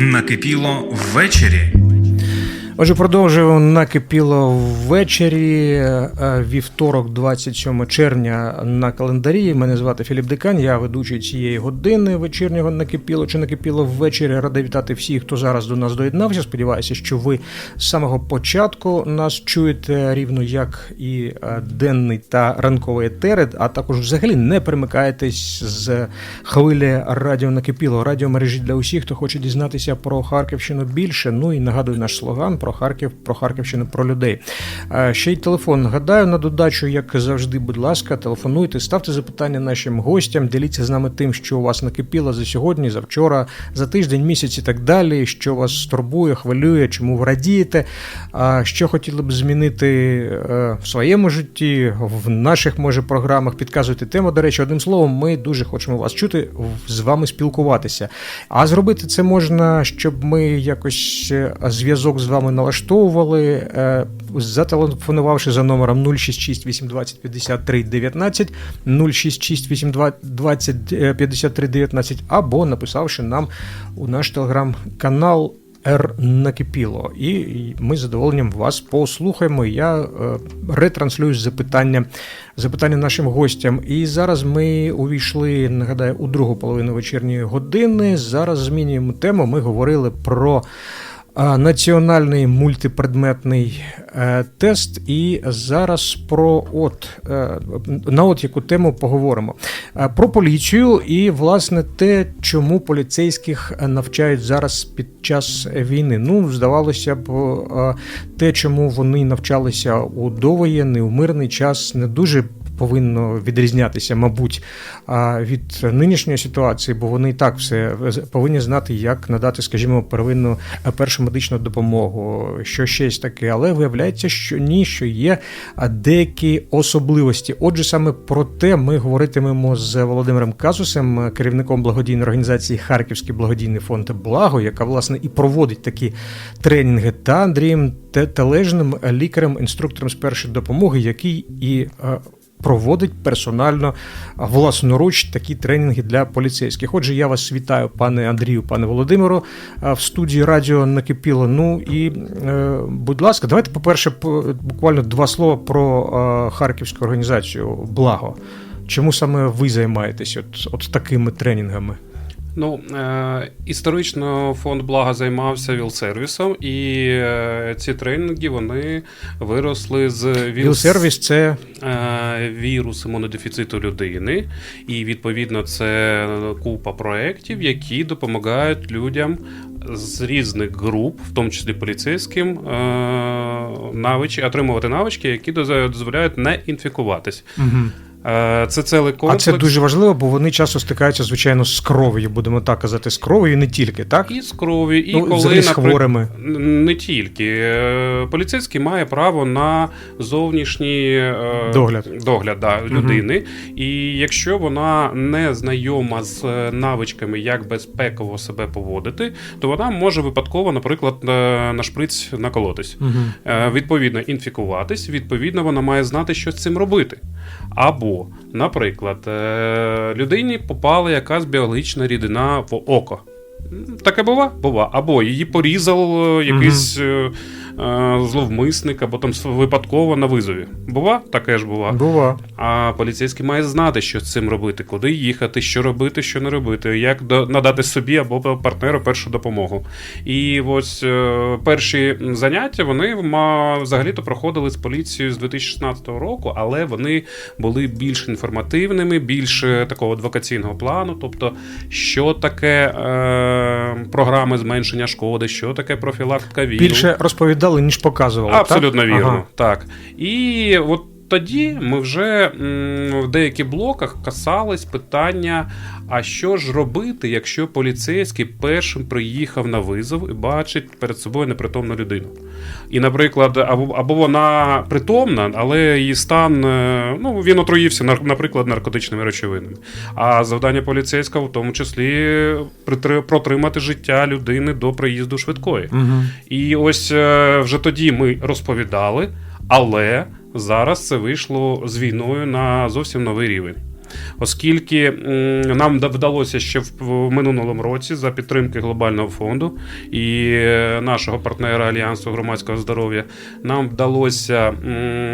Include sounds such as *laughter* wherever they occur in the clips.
Накипіло ввечері. Отже, продовжуємо накипіло ввечері. е, Вівторок, 27 червня на календарі. Мене звати Філіп Декань, я ведучий цієї години вечірнього накипіло чи накипіло ввечері. Радий вітати всіх, хто зараз до нас доєднався. Сподіваюся, що ви з самого початку нас чуєте рівно як і е, денний та ранковий етери, а також взагалі не перемикаєтесь з хвилі радіо накипіло. Радіомережі для усіх, хто хоче дізнатися про Харківщину більше. Ну і нагадую наш слоган про Харків, про Харківщину, про людей. Е, Ще й телефон. Нагадаю на додачу, як завжди, будь ласка, телефонуйте, ставте запитання нашим гостям, діліться з нами тим, що у вас накипіло за сьогодні, за вчора, за тиждень, місяць і так далі. Що вас турбує, хвилює, чому ви радієте, що хотіли б змінити е, в своєму житті, в наших може програмах. Підказуйте тему. До речі, одним словом, ми дуже хочемо вас чути, з вами спілкуватися. А зробити це можна, щоб ми якось е, зв'язок з вами налаштовували, е, зателефонувавши за номером 066 820 53 19, 066 820 е, 53 19, або написавши нам у наш телеграм-канал. Р накипіло, і ми з задоволенням вас послухаємо. Я е, ретранслюю запитання, запитання нашим гостям. І зараз ми увійшли, нагадаю, у другу половину вечірньої години. Зараз змінюємо тему. Ми говорили про національний мультипредметний е, тест. І зараз про от е, на от яку тему поговоримо. Е, Про поліцію і власне те, чому поліцейських навчають зараз під час війни. Ну, здавалося б, те, чому вони навчалися у довоєнний, у мирний час, не дуже. Повинно відрізнятися, мабуть, від нинішньої ситуації, бо вони і так все повинні знати, як надати, скажімо, первинну е, першу медичну допомогу, що щось таке. Але виявляється, що ні, що є деякі особливості. Отже, саме про те ми говоритимемо з Володимиром Казусем, керівником благодійної організації Харківський благодійний фонд Благо, яка власне і проводить такі тренінги, та Андрієм Тележним, лікарем, інструктором з першої допомоги, який і е, проводить персонально власноруч такі тренінги для поліцейських. Отже, я вас вітаю, пане Андрію, пане Володимиру, в студії радіо накипіло. Ну і, е, будь ласка, давайте, по-перше, буквально два слова про харківську організацію Благо. Чому саме ви займаєтесь от, от такими тренінгами? Ну, е, історично фонд Блага займався віл-сервісом, і е, ці тренінги вони виросли з віл- Віл-сервіс це е, вірус імунодефіциту людини, і відповідно це купа проєктів, які допомагають людям з різних груп, в тому числі поліцейським, е, навичі, отримувати навички, які доз- дозволяють не інфікуватись. угу. Е, Це цілий а це дуже важливо, бо вони часто стикаються, звичайно, з кров'ю, будемо так казати, з кров'ю, не тільки, так? І з крові, і Ну, коли взагалі з хворими. Не тільки. Е, Поліцейський має право на зовнішній е, Догляд. догляд да, людини. І якщо вона не знайома з навичками, як безпеково себе поводити, то вона може випадково, наприклад, на шприць наколотись. Угу. Відповідно, інфікуватись, відповідно, вона має знати, що з цим робити. Або, наприклад, е, людині попала якась біологічна рідина в око. Таке бува? Бува. Або її порізав е, якийсь е, е, зловмисник, або там випадково на визові. Бува? Таке ж бува. Бува. А поліцейський має знати, що з цим робити, куди їхати, що робити, що не робити, як надати собі або партнеру першу допомогу. І ось е, перші заняття вони взагалі-то проходили з поліцією з 2016 року, але вони були більш інформативними, більш е, такого адвокаційного плану. Тобто, що таке е, програми зменшення шкоди, що таке профілактика віру. Більше розповідали, ніж показували. Абсолютно так? вірно. Ага. Так. І от тоді ми вже в деяких блоках касались питання: а що ж робити, якщо поліцейський першим приїхав на визов і бачить перед собою непритомну людину? І, наприклад, або, або вона притомна, але її стан, е, ну, він отруївся, наприклад, наркотичними речовинами. А завдання поліцейського в тому числі протримати життя людини до приїзду швидкої. Угу. І ось е, вже тоді ми розповідали, але зараз це вийшло з війною на зовсім новий рівень. Оскільки нам вдалося ще в минулому році за підтримки глобального фонду і е, нашого партнера Альянсу громадського здоров'я, нам вдалося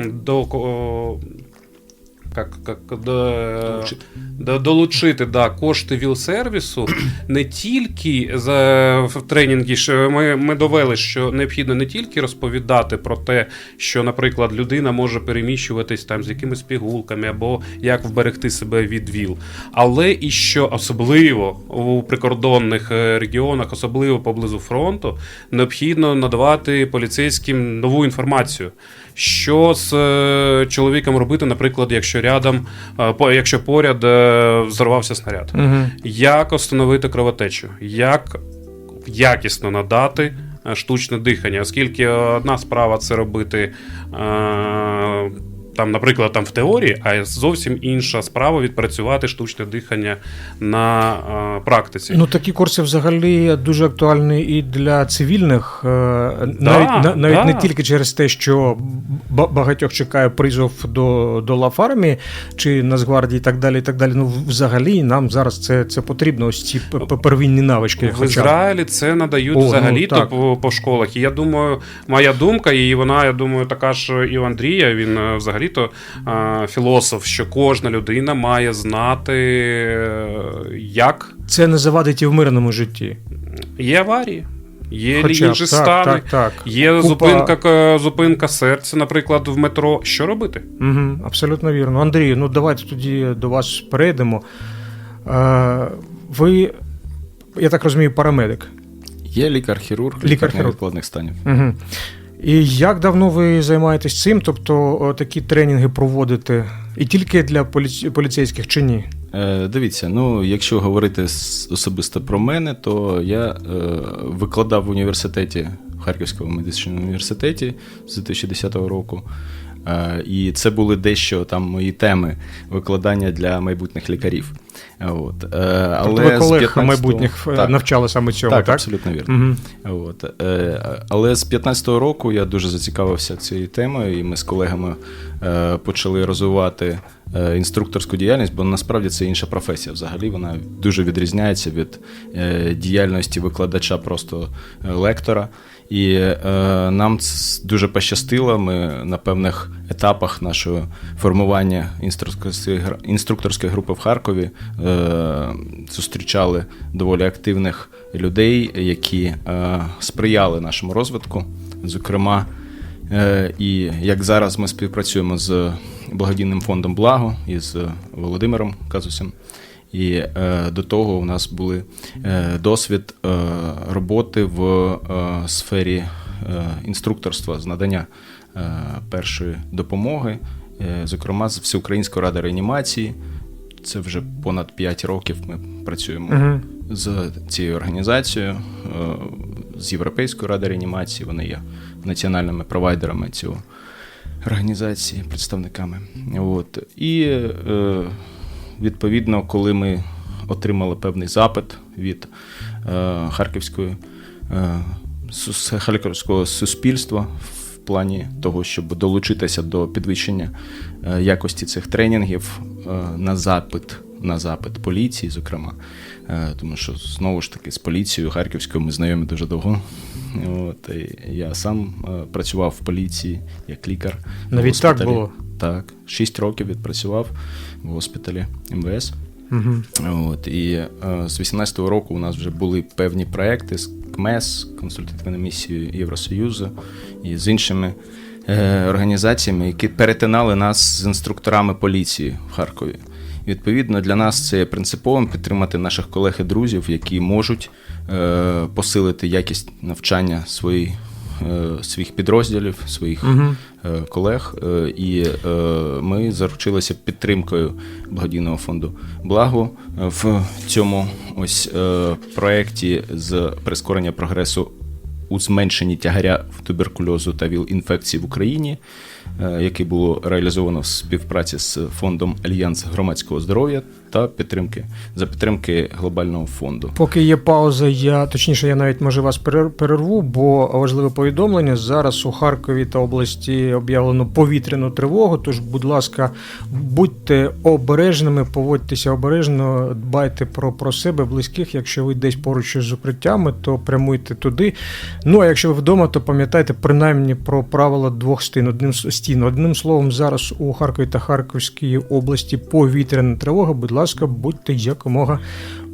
до як, як, до, до, долучити да, кошти ВІЛ-сервісу *clears throat* не тільки за в тренінгі. що Ми, ми довели, що необхідно не тільки розповідати про те, що, наприклад, людина може переміщуватись там з якимись пігулками або як вберегти себе від ВІЛ, але і що особливо у прикордонних е, регіонах, особливо поблизу фронту, необхідно надавати поліцейським нову інформацію. Що з е, чоловіком робити, наприклад, якщо рядом, е, по- якщо поряд е, взорвався снаряд? Угу. Як остановити кровотечу? Як якісно надати е, штучне дихання? Оскільки одна справа це робити. Е- там, наприклад, там в теорії, а зовсім інша справа відпрацювати штучне дихання на е, практиці. Ну, такі курси взагалі дуже актуальні і для цивільних, е, навіть, на- навіть да. не тільки через те, що багатьох чекає призов до, до лафармії чи Нацгвардії і так далі. І так далі. Ну, взагалі, нам зараз це, це потрібно, ось ці первинні навички. В Ізраїлі це надають О, ну, взагалі то по, по школах. І я думаю, моя думка, і вона, я думаю, така ж і у Андрія. Він е, взагалі то е, філософ, що кожна людина має знати, е, як Це не завадить і в мирному житті. є аварії, є Хоча інші так, стани. так, так. Є Купа- зупинка, зупинка серця, наприклад, в метро. Що робити? Угу, абсолютно вірно. Андрій, ну давайте тоді до вас перейдемо. Е, ви, я так розумію, парамедик. Є лікар-хірург, лікар Лікар-хірург. невідкладних станів. Угу. І як давно ви займаєтесь цим? Тобто такі тренінги проводите і тільки для поліці... поліцейських чи ні? Е, дивіться, ну якщо говорити особисто про мене, то я е, викладав в університеті, в Харківському медичному університеті з 2010 року. Е, і це були дещо там мої теми викладання для майбутніх лікарів. Е, От. Е, Тобто ви колег 15-го майбутніх Так. навчали саме цьому, Так, так? абсолютно вірно. Угу. От. Але з 15-го року я дуже зацікавився цією темою, і ми з колегами почали розвивати інструкторську діяльність, бо насправді це інша професія. Взагалі вона дуже відрізняється від діяльності викладача, просто лектора. І е, нам дуже пощастило. Ми на певних етапах нашого формування інструкторської, групи в Харкові е, зустрічали доволі активних людей, які е, сприяли нашому розвитку. Зокрема, е, і як зараз ми співпрацюємо з благодійним фондом Благо і з Володимиром Казусем. І е, до того у нас були е, досвід е, роботи в е, сфері е, інструкторства з надання е, першої допомоги, е, зокрема з Всеукраїнської ради реанімації. Це вже понад 5 років ми працюємо Угу. з цією організацією, з Європейською радою реанімації. Вони є національними провайдерами цього організації, представниками. От. І відповідно, коли ми отримали певний запит від е, Харківської, е, Харківського суспільства в плані того, щоб долучитися до підвищення е, якості цих тренінгів на запит, на запит поліції, зокрема. Е, Тому що знову ж таки з поліцією Харківською ми знайомі дуже довго. От, і я сам е, працював в поліції як лікар. Навіть так було? Так, 6 років відпрацював в госпіталі МВС. Угу. От, і е, з 18-го року у нас вже були певні проекти з КМЕС, консультативною місією Євросоюзу і з іншими е, організаціями, які перетинали нас з інструкторами поліції в Харкові. Відповідно, для нас це є принциповим підтримати наших колег і друзів, які можуть е, посилити якість навчання своїх, е, своїх підрозділів, своїх Угу. е, колег, е, і е, ми заручилися підтримкою благодійного фонду Благо в цьому ось е, проєкті з прискорення прогресу у зменшенні тягаря туберкульозу та ВІЛ-інфекції в Україні, е, який було реалізовано в співпраці з фондом Альянс громадського здоров'я та підтримки за підтримки глобального фонду. Поки є пауза, я точніше, я навіть може вас перер- перерву, бо важливе повідомлення. Зараз у Харкові та області об'явлено повітряну тривогу. Тож, будь ласка, будьте обережними, поводьтеся обережно, дбайте про, про себе, близьких. Якщо ви десь поруч з укриттями, то прямуйте туди. Ну а якщо ви вдома, то пам'ятайте принаймні про правила двох стін. Одним стін. Одним словом, зараз у Харкові та Харківській області повітряна тривога. Будь ласка, будьте якомога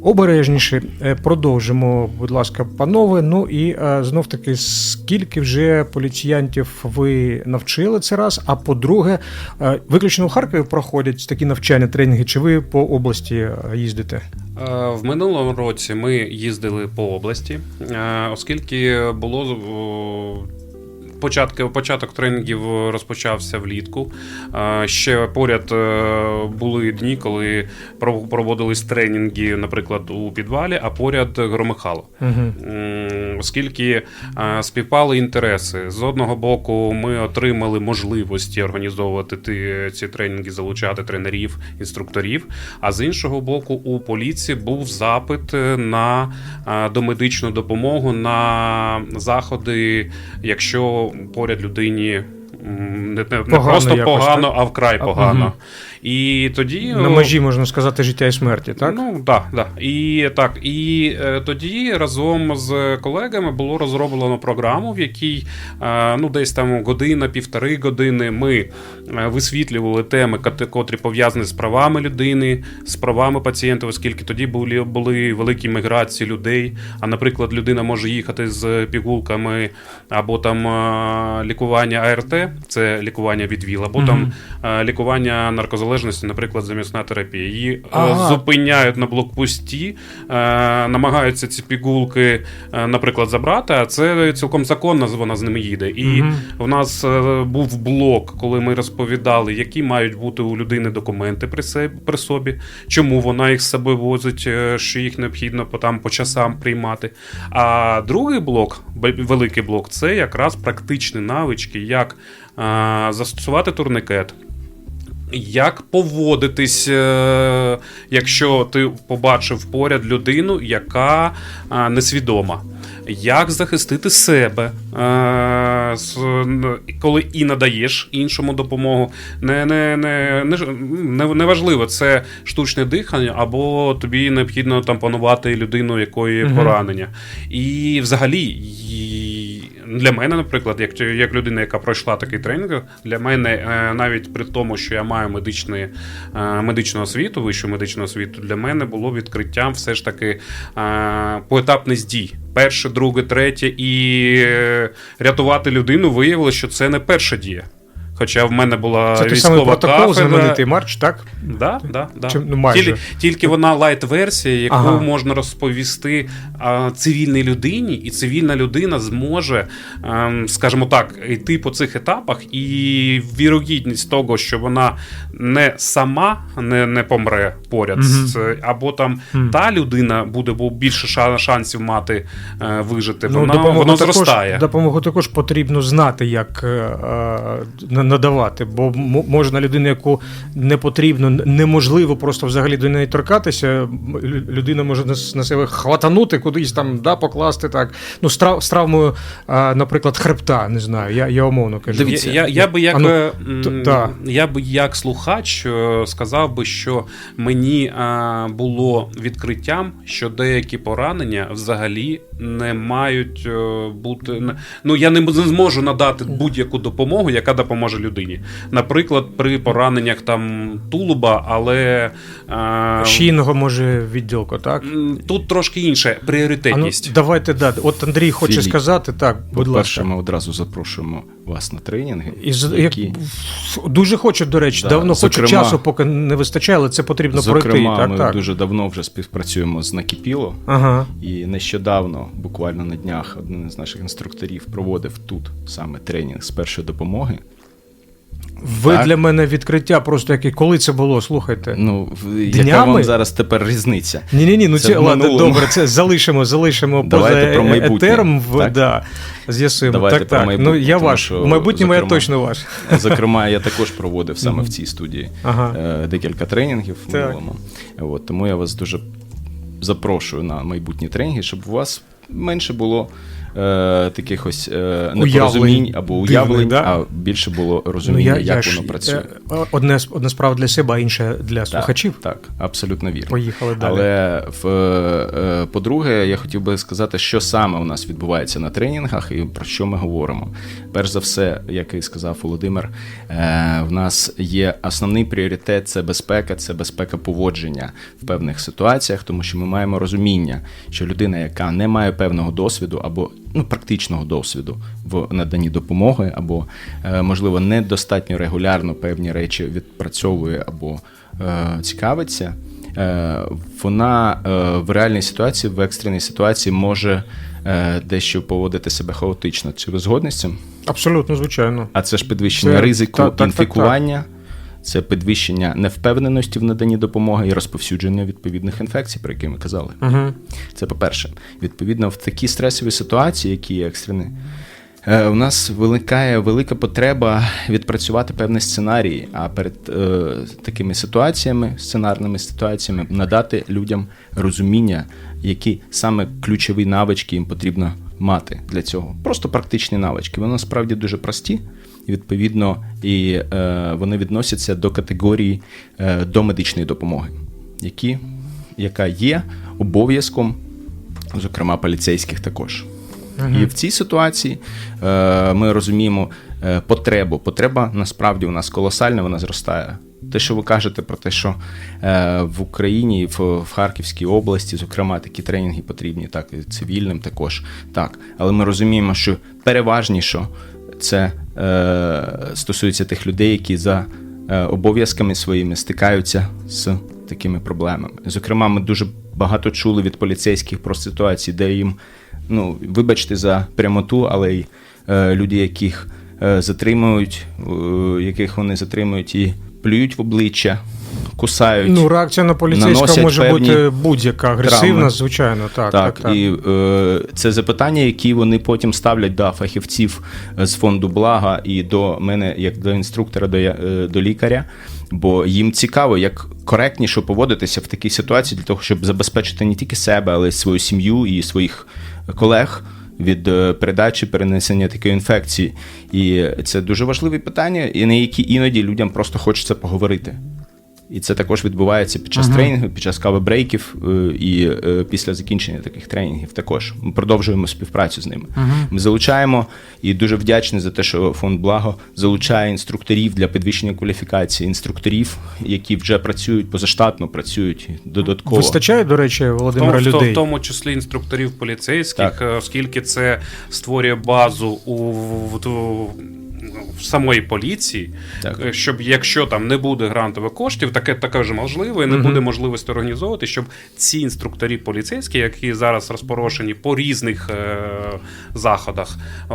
обережніше. Е, Продовжимо, будь ласка, панове. Ну і знов таки, скільки вже поліціянтів ви навчили це раз? А по-друге, е, виключно у Харкові проходять такі навчання, тренінги, чи ви по області е, їздите? Е, В минулому році ми їздили по області, е, оскільки було о, початок, тренінгів розпочався влітку. Ще поряд е, були дні, коли проводились тренінги, наприклад, у підвалі, а поряд Громихало. Угу. Оскільки е, співпали інтереси. З одного боку, ми отримали можливості організовувати ті, ці тренінги, залучати тренерів, інструкторів. А з іншого боку, у поліції був запит на е, домедичну допомогу, на заходи, якщо поряд людині. Не, не, не просто якось, погано, так? а вкрай А, погано. мгм. І тоді На межі можна сказати життя і смерті, так? Ну так, да. і так. І е, тоді разом з колегами було розроблено програму, в якій е, ну десь там година, півтори години ми висвітлювали теми, котрі пов'язані з правами людини, з правами пацієнта, оскільки тоді були, були великі міграції людей. А наприклад, людина може їхати з пігулками або там е, лікування АРТ, це лікування від ВІЛ, або там е, лікування наркозалежності, наприклад, замісна терапія. Її е, Ага. зупиняють на блокпості, е, намагаються ці пігулки, е, наприклад, забрати, а це цілком законно вона з ними їде. І Мгм. в нас е, був блок, коли ми розповідали, які мають бути у людини документи при, себе, при собі, чому вона їх з собою возить, е, що їх необхідно по, там, по часам приймати. А другий блок, великий блок, це якраз практичні навички, як е, застосувати турникет. Як поводитись, е, якщо ти побачив поряд людину, яка несвідома? Як захистити себе, е, коли і надаєш іншому допомогу? Не, не, не, не, не, не важливо, це штучне дихання, або тобі необхідно там панувати людину, якої поранення. І взагалі. Для мене, наприклад, як, як людина, яка пройшла такий тренінг, для мене е, навіть при тому, що я маю медичний, е, медичну освіту, вищу медичну освіту, для мене було відкриттям все ж таки е, поетапність дій. Перше, друге, третє, і рятувати людину виявилося, що це не перша дія. Хоча в мене була Це той військова самий протокол, кафедра. знаменитий марч, так? Да, да, да. Чи- ну, майже. Тільки, тільки вона лайт-версія, яку Ага. можна розповісти а, цивільній людині, і цивільна людина зможе, ем, скажімо так, йти по цих етапах, і вірогідність того, що вона не сама не, не помре поряд, з, або там Мгм. та людина буде бу- більше шансів мати е, вижити, Ну, вона, воно також, зростає. Допомогу також потрібно знати, як е, е, на- надавати, бо можна людину, яку не потрібно, неможливо просто взагалі до неї торкатися. Людина може на, себе хватанути, кудись там да, покласти так. Ну, з, трав, з травмою, наприклад, хребта, не знаю, я, я умовно кажу. Дивіться, Я, я, би як А ну, е, та. я би як слухач е, сказав би, що мені е, було відкриттям, що деякі поранення взагалі не мають бути. Ну я не зможу надати будь-яку допомогу, яка допоможе людині. Наприклад, при пораненнях там тулуба, але е, Шийного може відділку, так? тут трошки інше А ну, пріоритетність. давайте да. От Андрій хоче Філіп, сказати, так, будь По-перше, ми одразу запрошуємо вас на тренінги, І які, як, дуже хочу, до речі, Да, давно хочу часу, поки не вистачає, але це потрібно пройти. зокрема, Так, ми так. дуже давно вже співпрацюємо з Накіпіло. Ага. І нещодавно, буквально на днях, один з наших інструкторів проводив тут саме тренінг з першої допомоги. Ви Так. для мене відкриття просто яке. Коли це було? Слухайте. Ну, в- яка вам зараз тепер різниця? Ні, ні, ні, ну Це це в ладно, добре, це *laughs* залишимо, залишимо Давайте поза е- майбутнє, етером. В, так? да, з'ясуємо. Давайте так, про так. Ну, я тому ваш. В майбутньому я точно ваш. *laughs* Зокрема, я також проводив саме в цій студії Ага. е, декілька тренінгів в минулому. От, тому я вас дуже запрошую на майбутні тренінги, щоб у вас менше було е, таких ось е, непорозумінь або уявлень, да? а більше було розуміння, як воно працює. е, Одне, одна справа для себе, а інша для слухачів. Так, так, абсолютно вірно. Поїхали далі. Але в, е, по-друге, я хотів би сказати, що саме у нас відбувається на тренінгах і про що ми говоримо. Перш за все, як і сказав Володимир, е, в нас є основний пріоритет це безпека, це безпека поводження в певних ситуаціях, тому що ми маємо розуміння, що людина, яка не має певного досвіду або ну, практичного досвіду в наданні допомоги, або, е, можливо, недостатньо регулярно певні речі відпрацьовує або е, цікавиться, е, вона в реальній ситуації, в екстреній ситуації може дещо поводити себе хаотично. Чи ви згодні з цим? Абсолютно, звичайно. А це ж підвищення Це- ризику та- так, так, інфікування, це підвищення невпевненості в наданні допомоги і розповсюдження відповідних інфекцій, про які ми казали. Угу. Це по-перше. Відповідно, в такій стресовій ситуації, які є екстрені, у нас виникає велика потреба відпрацювати певні сценарії, а перед е, такими ситуаціями, сценарними ситуаціями, надати людям розуміння, які саме ключові навички їм потрібно мати для цього. Просто практичні навички. Вони насправді дуже прості. Відповідно, і е, вони відносяться до категорії е, домедичної допомоги, які, яка є обов'язком, зокрема поліцейських також. І в цій ситуації е, ми розуміємо е, потребу. Потреба насправді у нас колосальна, вона зростає. Те, що ви кажете про те, що е, в Україні, в, в Харківській області, зокрема, такі тренінги потрібні, так і цивільним також. Так, але ми розуміємо, що переважніше це стосується тих людей, які за е, обов'язками своїми стикаються з такими проблемами. Зокрема, ми дуже багато чули від поліцейських про ситуації, де їм, ну, вибачте за прямоту, але й е, люди, яких е, затримують, е, яких вони затримують і плюють в обличчя, кусають. Ну, реакція на поліцейського може певні бути будь-яка агресивна, травми. звичайно. Так, так, Так, так. і е, це запитання, які вони потім ставлять до фахівців з фонду блага і до мене, як до інструктора, до, е, до лікаря. Бо їм цікаво, як коректніше поводитися в такій ситуації для того, щоб забезпечити не тільки себе, але й свою сім'ю і своїх колег від е, передачі перенесення такої інфекції. І це дуже важливе питання, і на які іноді людям просто хочеться поговорити. І це також відбувається під час тренінгу, під час кави-брейків е, і е, після закінчення таких тренінгів. Також ми продовжуємо співпрацю з ними. Ми залучаємо і дуже вдячні за те, що фонд Благо залучає інструкторів для підвищення кваліфікації, інструкторів, які вже працюють позаштатно, працюють додатково. Вистачає, до речі, Володимира в, то- людей. в тому числі інструкторів поліцейських, Так. е, оскільки це створює базу у в, самої поліції, Так. е, щоб якщо там не буде грантових коштів, таке ж можливо, і не буде можливості організовувати, щоб ці інструкторі поліцейські, які зараз розпорошені по різних е, заходах, е,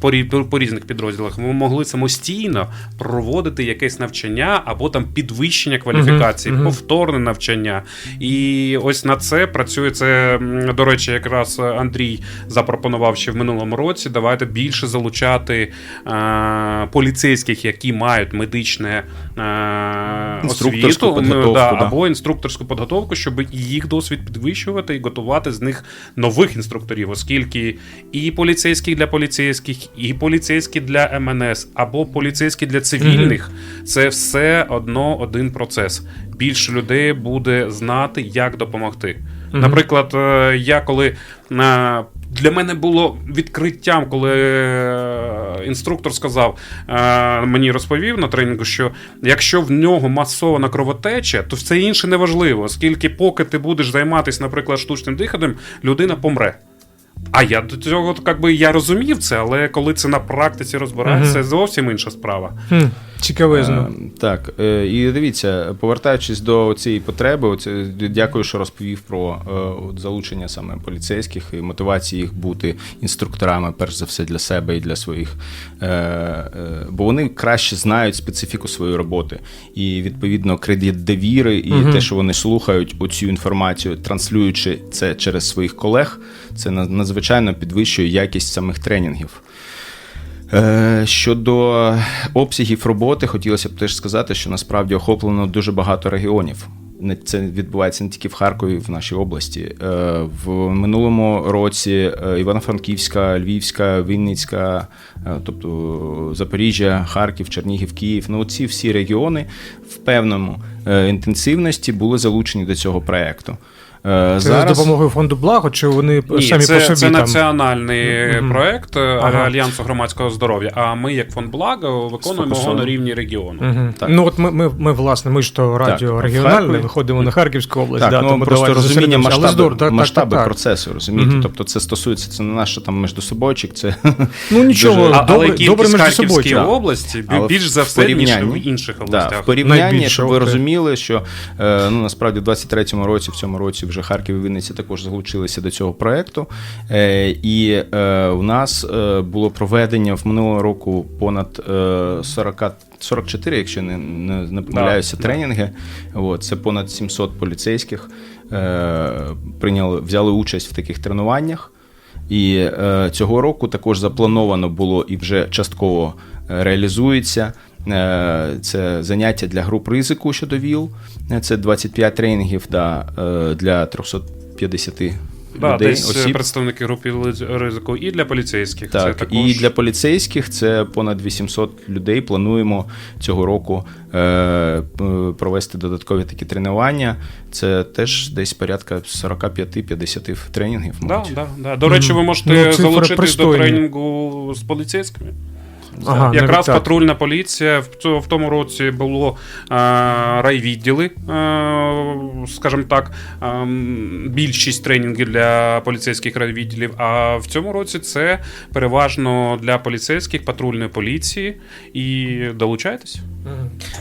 по, рі- по різних підрозділах, ми могли самостійно проводити якесь навчання або там підвищення кваліфікації, повторне навчання. І ось на це працює це. До речі, якраз Андрій запропонував ще в минулому році. Давайте більше залучати е, поліцейських, які мають медичне е, освіту, да, да. або інструкторську підготовку, щоб їх досвід підвищувати і готувати з них нових інструкторів, оскільки і поліцейські для поліцейських, і поліцейські для МНС, або поліцейські для цивільних це все одно один процес. Більше людей буде знати, як допомогти. Наприклад, е, я коли е, для мене було відкриттям, коли е, інструктор сказав, мені розповів на тренінгу, що якщо в нього масована кровотеча, то все інше не важливо, оскільки поки ти будеш займатися, наприклад, штучним диханням, людина помре. А я до цього, як би я розумів це, але коли це на практиці розбирається, це зовсім інша справа. Хм, Цікавезно. Е, Так, е, і дивіться, повертаючись до цієї потреби, оце, дякую, що розповів про е, от залучення саме поліцейських і мотивації їх бути інструкторами, перш за все, для себе і для своїх. Е, е, Бо вони краще знають специфіку своєї роботи. І відповідно кредит довіри, і те, що вони слухають оцю інформацію, транслюючи це через своїх колег, це надзвичайно підвищує якість самих тренінгів. Е, Щодо обсягів роботи, хотілося б теж сказати, що насправді охоплено дуже багато регіонів. Це відбувається не тільки в Харкові, в нашій області. Е, В минулому році е, Івано-Франківська, Львівська, Вінницька, тобто Запоріжжя, Харків, Чернігів, Київ. Ну, ці всі регіони в певному інтенсивності були залучені до цього проекту. Це за допомогою фонду благо, чи вони Ні, самі це, по собі це там? національний Мгм. проект е, Ага. Альянсу громадського здоров'я. А ми, як фонд благо, виконуємо його на рівні регіону. Мгм. Так. Ну от ми, ми, ми, власне, ми ж то радіо регіональне, виходимо на Харківську область. Так, да, ну, тому просто розуміння масштаби, здорово, так, масштаби так, так. процесу, розумієте? Мгм. Тобто це стосується це не наше там міждособойчик, це *laughs* Ну нічого, Дуже- А, добре, але добре кількість між Харківській області більш за все, ніж в інших областях. в порівнянні, щоб ви розуміли, що е, ну, насправді в 23-му році, в цьому році вже Харків і Вінниця також залучилися до цього проекту. Е, і е, у нас е, було проведення в минулого року понад е, 40, 44, якщо не, не, не помиляюся, да. тренінги. От, це понад 700 поліцейських е, прийняли, взяли участь в таких тренуваннях. І е, цього року також заплановано було і вже частково е, реалізується. Е, це заняття для груп ризику щодо ВІЛ. Е, Це 25 тренінгів да, е, для 350 Да, людей, десь осіб. представники групи ризику і для поліцейських. це Так, також... і для поліцейських це понад 800 людей. Плануємо цього року е, провести додаткові такі тренування. Це теж десь порядка 45-50 тренінгів. Да, да, да. До речі, ви можете Ну, залучитись до тренінгу з поліцейськими. Ага, навіть Якраз так. патрульна поліція в, цьо- в тому році було е, райвідділи, е, скажімо так, е, більшість тренінгів для поліцейських райвідділів. А в цьому році це переважно для поліцейських патрульної поліції. І долучайтесь.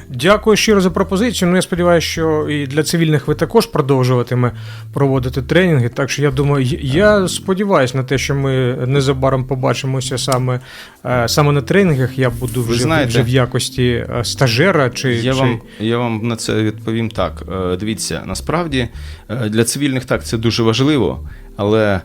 Дякую щиро за пропозицію. Ну, я сподіваюся, що і для цивільних ви також продовжуватиме проводити тренінги. Так що я думаю, я сподіваюся на те, що ми незабаром побачимося саме, е, саме на тренінгах. Я буду вже, знаєте, вже в якості е, стажера чи, Я чи... вам, я вам на це відповім так. Е, Дивіться, насправді для цивільних так це дуже важливо, але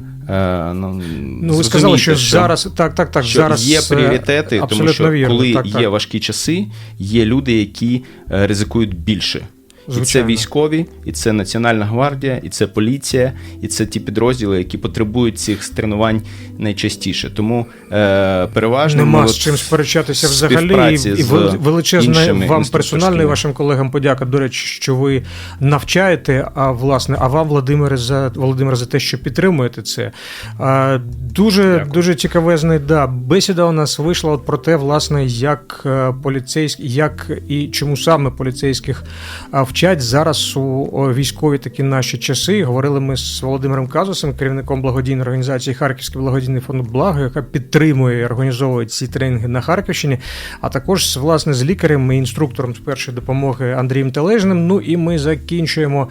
ну, Ну, ви сказали, що, що зараз так, так, так. що зараз є е, пріоритети, тому що вірно. коли так, є так. важкі часи, є люди, які е, ризикують більше. І це військові, і це Національна гвардія, і це поліція, і це ті підрозділи, які потребують цих тренувань найчастіше. Тому е, переважно Нема ми з чим сперечатися взагалі. І, і величезна вам персонально і вашим колегам подяка. До речі, що ви навчаєте. А власне, а вам, Володимире, за Володимир, за те, що підтримуєте це. А, дуже Дякую. дуже цікавезний. Да, бесіда у нас вийшла от про те, власне, як е, поліцейські, як і чому саме поліцейських а, вчать зараз у військові такі наші часи. Говорили ми з Володимиром Казусом, керівником благодійної організації Харківський благодійний фонд Благо, яка підтримує і організовує ці тренінги на Харківщині, а також власне з лікарем і інструктором з першої допомоги Андрієм Тележним. Ну і ми закінчуємо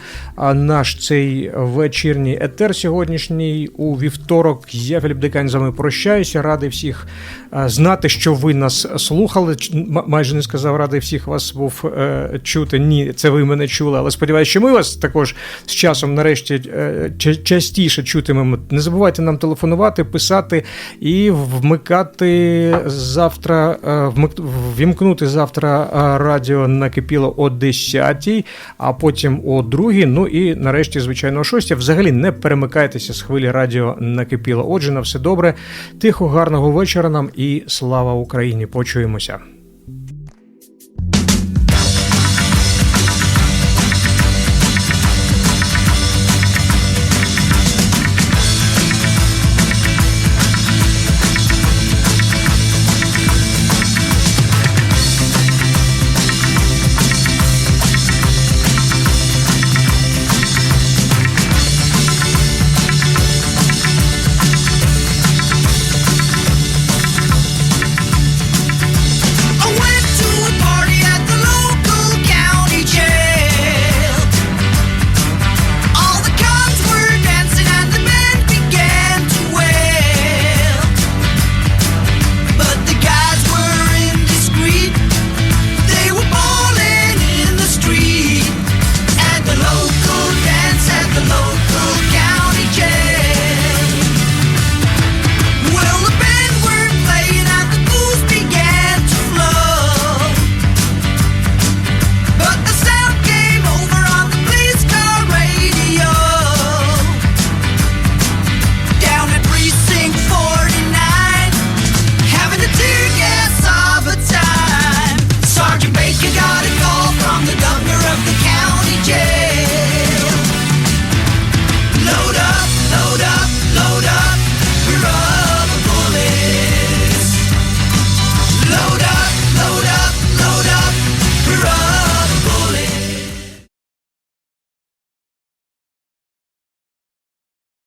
наш цей вечірній етер сьогоднішній у вівторок. Я Філіп Декань з вами прощаюся. Радий всіх знати, що ви нас слухали. Майже не сказав, радий всіх вас був е, чути. Ні, це ви мене чули, але сподіваюся, що ми вас також з часом нарешті е, частіше чутимемо. Не забувайте нам телефонувати, писати і вмикати завтра, е, завтра е, радіо накипіло о 10 а потім о 2 Ну і нарешті, звичайно, о 6 Взагалі не перемикайтеся з хвилі радіо накипіло. Отже, на все добре. Тихо, гарного вечора нам і слава Україні. Почуємося.